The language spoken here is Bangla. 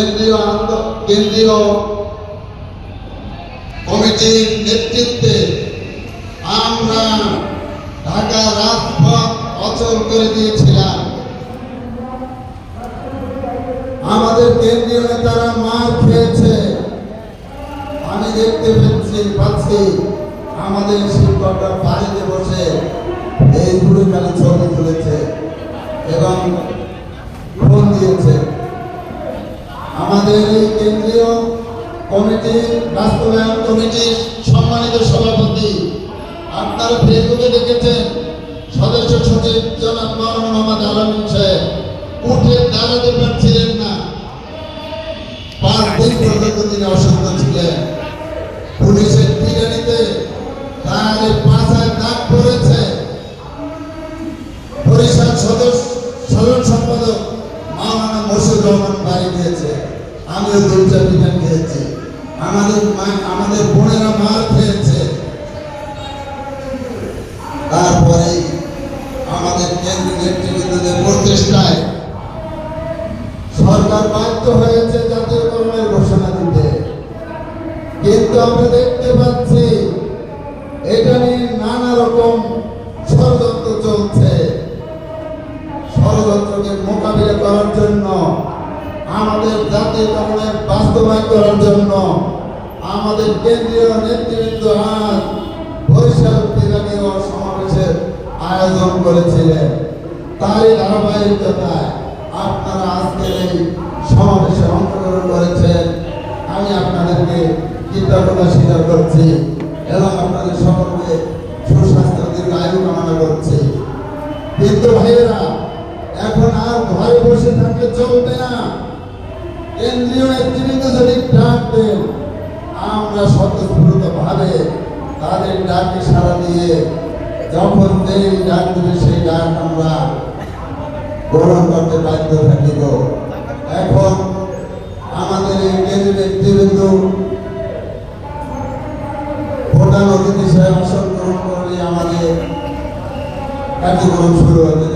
কেন্দ্রীয় কেন্দ্রীয় কমিটির নেতৃত্বে আমরা ঢাকা রাজপথ অচল করে দিয়েছিলাম। আমাদের কেন্দ্রীয় নেতারা মার খেয়েছে। আমি দেখতে পাচ্ছি পাচ্ছি, আমাদের শিক্ষকরা বাড়িতে বসে এই ঘুরে খালি ছবি তুলেছে এবং আমাদের এই কেন্দ্রীয় কমিটি বাস্তবায়ন কমিটির সম্মানিত সভাপতি। আপনারা ফেসবুকে দেখেছেন সদস্য সচিব জনাব মোহাম্মদ আলমিন সাহেব। উঠে দাঁড়াতে পারছিলেন না। পাঁচ দিন পর্যন্ত তিনি অসুস্থ ছিলেন। পুলিশের টিকানিতে তার পাশায় দাগ পড়েছে। বরিশাল সদস্য আমাদের আমাদের বোনেরা মার খেয়েছে। তারপরে আমাদের কেন্দ্রীয় নেতৃবৃন্দদের প্রচেষ্টায় সরকার বাধ্য হয়েছে জাতীয়করণের ঘোষণা দিতে। কিন্তু আমরা দেখতে পাচ্ছি, এটা নিয়ে নানা রকম ষড়যন্ত্র চলছে। বাস্তবায়ন করার জন্য আমাদের কেন্দ্রীয় নেতৃবৃন্দ আজ বরিশাল বিভাগীয় সমাবেশের আয়োজন করেছিলেন। তারই ধারাবাহিকতায় আপনারা আজকের এই সমাবেশে অংশগ্রহণ করেছেন। আমি আপনাদেরকে কৃতজ্ঞতা স্বীকার করছি এবং আপনাদের সকলকে সুস্বাস্থ্য দীর্ঘ আয়ু কামনা করছি। কিন্তু ভাইয়েরা, এখন আর ঘরে বসে থাকলে চলবে না। কেন্দ্রীয় নেতৃবৃন্দ যদি ডাক দেন, আমরা স্বতঃস্ফূর্ত ভাবে তাদের ডাকে সাড়া দিয়ে যখন যেই ডাক দেবে, সেই ডাক আমরা গ্রহণ করতে বাধ্য থাকিব এখন আমাদের এই কেন্দ্রীয় নেতৃবৃন্দ প্রধান অতিথি হিসেবে আসন করলে আমাদের কার্যক্রম শুরু হবে